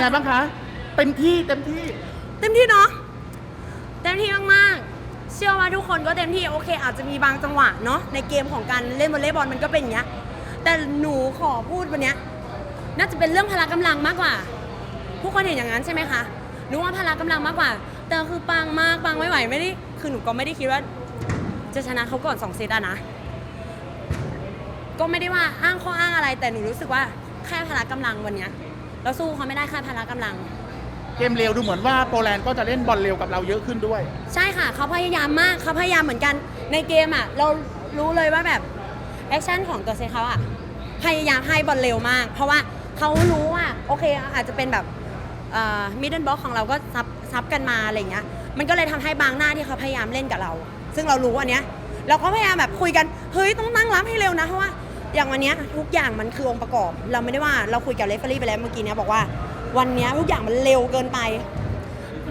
ไงบ้างคะ เต็มที่เต็มที่ เต็มที่เนาะเต็มที่มากๆ เชื่อว่าทุกคนก็เต็มที่โอเค อาจจะมีบางจังหวะเนาะในเกมของการเล่นวอลเลย์บอลมันก็เป็นอย่างเงี้ยแต่หนูขอพูดวันเนี้ยน่าจะเป็นเรื่องพละกำลังมากกว่า ผู้คนเห็นอย่างนั้นใช่ไหมคะหนูว่าพละกำลังมากกว่า แต่คือปังมากปังไม่ไหวไม่ได้คือหนูก็ไม่ได้คิดว่า จะชนะเขาก่อนสองเซตอะนะ ก็ไม่ได้ว่าอ้างข้ออ้างอะไร แต่หนูรู้สึกว่าแค่พละกำลังวันเนี้ย เราสู้เขาไม่ได้แค่พละกำลัง เกมเร็วดูเหมือนว่าโปแลนด์ก็จะเล่นบอลเร็วกับเราเยอะขึ้นด้วย ใช่ค่ะเขาพยายามมากเขาพยายามเหมือนกันในเกมอะเรารู้เลยว่าแบบแอคชั่นของตัวเซตเขาอะพยายามให้บอลเร็วมาก เพราะว่าเขารู้ว่าโอเคอาจจะเป็นแบบมิดเดิลบ็อกของเราก็ซับซับกันมาอะไรอย่างเงี้ยมันก็เลยทำให้บางหน้าที่เขาพยายามเล่นกับเรา ซึ่งเรารู้อันเนี้ยเราก็พยายามแบบคุยกันเฮ้ยต้องตั้งรับให้เร็วนะเพราะว่า อย่างวันเนี้ยทุกอย่างมันคือองค์ประกอบ เราไม่ได้ว่าเราคุยกับเรฟเฟอรี่ไปแล้วเมื่อกี้เนี้ยบอกว่า วันเนี้ยทุกอย่างมันเร็วเกินไป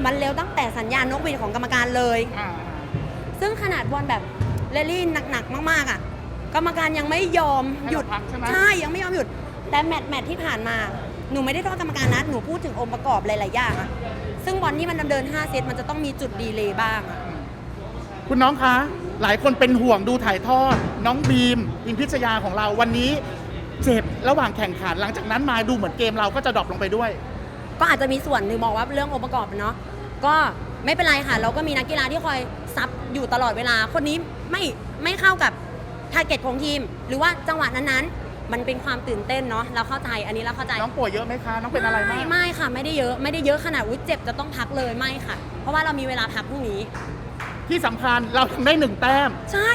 มันเร็วตั้งแต่สัญญาณนกหวีดของกรรมการเลยซึ่งขนาดบอลแบบเรลลี่หนักๆมากๆอะ กรรมการยังไม่ยอมหยุด ให้เราพักใช่ไหมยังไม่ยอมหยุด แต่แมตช์แมตช์ที่ผ่านมา หนูไม่ได้โทษกรรมการนะ หนูพูดถึงองค์ประกอบหลาย ๆ อย่างอะซึ่งบอลที่มันดำเนิน 5 เซตมันจะต้องมีจุดดีเลย์บ้างอะ คุณน้องคะ หลายคนเป็นห่วงดูถ่ายทอด น้องบีมอินพิชยาของเราวันนี้เจ็บระหว่างแข่งขันหลังจากนั้นมาดูเหมือนเกมเราก็จะดรอปลงไปด้วย ก็อาจจะมีส่วนหนึ่งบอกว่าเรื่ององค์ประกอบเนาะก็ไม่เป็นไรค่ะ เราก็มีนักกีฬาที่คอยซับอยู่ตลอดเวลา คนนี้ไม่ไม่เข้ากับทาร์เก็ตของทีม หรือว่าจังหวะนั้นๆ มันเป็นความตื่นเต้นเนาะเราเข้าใจอันนี้เราเข้าใจ น้องป่วยเยอะไหมคะ น้องเป็นอะไรมากไม่ไม่ค่ะ ไม่ได้เยอะไม่ได้เยอะขนาดวิเจ็บจะต้องพักเลยไม่ค่ะ เพราะว่าเรามีเวลาพักพรุ่งนี้ ที่สำคัญเราทำได้หนึ่งแต้ม ใช่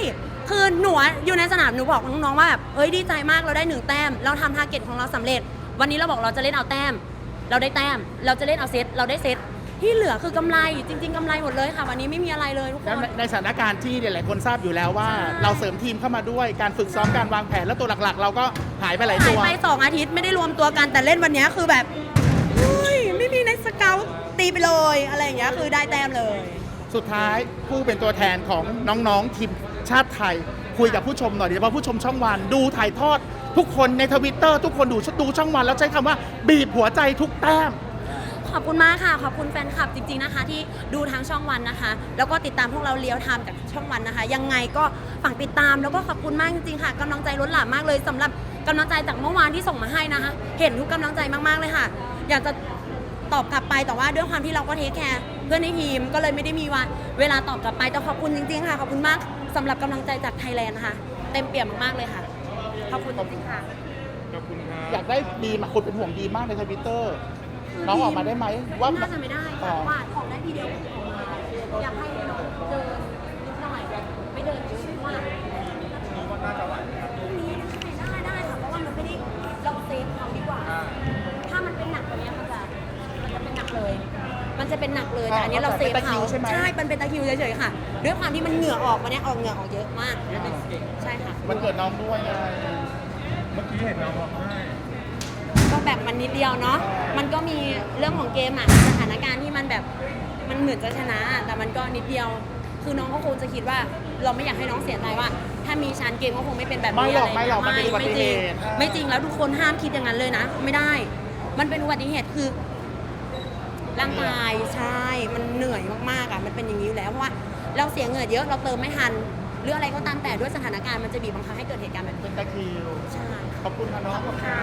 คือหนูอะอยู่ในสนามหนูบอกน้องๆว่าแบบเอ้ยดีใจมากเราได้หนึ่งแต้ม เราทำทาร์เก็ตของเราสำเร็จ วันนี้เราบอกเราจะเล่นเอาแต้ม เราได้แต้ม เราจะเล่นเอาเซตเราได้เซตที่เหลือคือกำไรจริง ๆกำไรหมดเลยค่ะ วันนี้ไม่มีอะไรเลยทุกคและน ในในสถานการณ์ที่หลายๆคนทราบอยู่แล้วว่า ใช่ เราเสริมทีมเข้ามาด้วยการฝึกซ้อมการวางแผนและตัวหลักๆ เราก็หายไปหลายหาตัยวไปสองอาทิตย์ไม่ได้รวมตัวกันแต่เล่นวันนี้คือแบบเฮ้ยไม่มีในสเกลตีไปเลยอะไรอย่างเงี้ยคือได้แต้มเลย สุดท้ายผู้เป็นตัวแทนของน้องๆทีมชาติไทย คุยกับผู้ชมหน่อยโดยเฉพาะผู้ชมช่องวันดูถ่ายทอด ทุกคนในทวิตเตอร์ทุกคนดูดูช่องวัน แล้วใช้คำว่าบีบหัวใจทุกแต้ม ขอบคุณมากค่ะ ขอบคุณแฟนคลับจริงๆนะคะ ที่ดูทางช่องวันนะคะ แล้วก็ติดตามพวกเราเลี้ยวไทม์จากช่องวันนะคะ ยังไงก็ฝากติดตามแล้วก็ขอบคุณมากจริงๆค่ะกำลังใจล้นหลามมากเลยสำหรับกำลังใจจากเมื่อวานที่ส่งมาให้นะคะ เห็นทุกกำลังใจมากๆเลยค่ะ อยากจะ ตอบกลับไปแต่ว่าด้วยความที่เราก็เทคแคร์เพื่อนในทีมก็เลยไม่ได้มีว่าเวลาตอบกลับไปแต่ขอบคุณจริงๆค่ะขอบคุณมากสำหรับกำลังใจจากไทยแลนด์นะคะเต็มเปี่ยมมากๆเลยค่ะ ขอบคุณจริงๆค่ะอยากได้บีมอะคนเป็นห่วงบีมมากในทวิตเตอร์น้องออกมาได้ไหมว่า น่าจะไม่ได้อ๋ค่ะอว่าออกได้ทีเดียว จะเป็นหนักเลยแต่อันนี้เราเซฟเป็นตะคริเขาวใช่ไหม ใช่มันเป็นตะคริวเฉยๆค่ะ ด้วยความที่มันเหงื่อออกวันนี้ออกเหงื่อออกเยอะมากใช่ค่ะมันเกิดน้องด้วยไงเมื่อกี้เห็นน้องร้องไห้ก็แบบมันนิดเดียวเนาะมันก็มีเรื่องของเกมอะสถานการณ์ที่มันแบบมันเหมือนจะชนะอะแต่มันก็นิดเดียว คือน้องก็คงจะคิดว่า เราไม่อยากให้น้องเสียใจว่า ถ้ามีชั้นเกมก็คงไม่เป็นแบบไม่นี้หรอะอกไรไม่หรอกมันเป็นอุบัไม่ติจเหริงตุ ไม่จริงแล้วทุกคนห้ามคิดอย่างนั้นเลยนะ ไม่ได้ มันเป็นอุบัติเหตุคือ ร่างกายใช่มันเหนื่อยมากๆอะมันเป็นอย่างนี้อยู่แล้วเพราะว่าเราเสียเงินเยอะเราเติมไม่ทันหรืออะไรก็ตามแต่ด้วยสถานการณ์มันจะบีบบังคับให้เกิดเหตุการณ์แบบนี้เป็นตะคริวใช่ ขอบคุณค่ะน้องค่ะ